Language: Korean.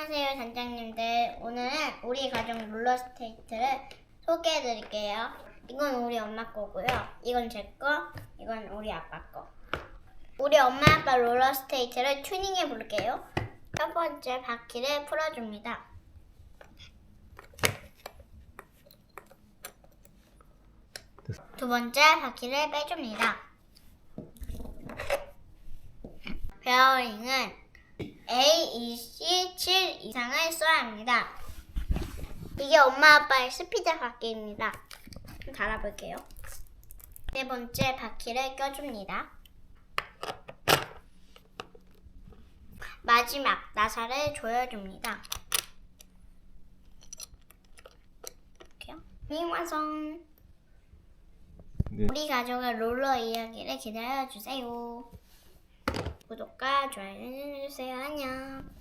안녕하세요 단장님들. 오늘은 우리 가족 롤러스테이트를 소개해 드릴게요. 이건 우리 엄마 거고요. 이건 제거 이건 우리 아빠 거. 우리 엄마 아빠 롤러스테이트를 튜닝해 볼게요. 첫 번째 바퀴를 풀어줍니다. 두 번째 바퀴를 빼줍니다. 베어링은 A, E, C 7 이상을 써야 합니다. 이게 엄마 아빠의 스피드 바퀴입니다. 좀 달아볼게요. 네 번째 바퀴를 껴줍니다. 마지막 나사를 조여줍니다. 이렇게요. 네, 완성. 네. 우리 가족의 롤러 이야기를 기다려주세요. 구독과 좋아요 눌러주세요. 안녕.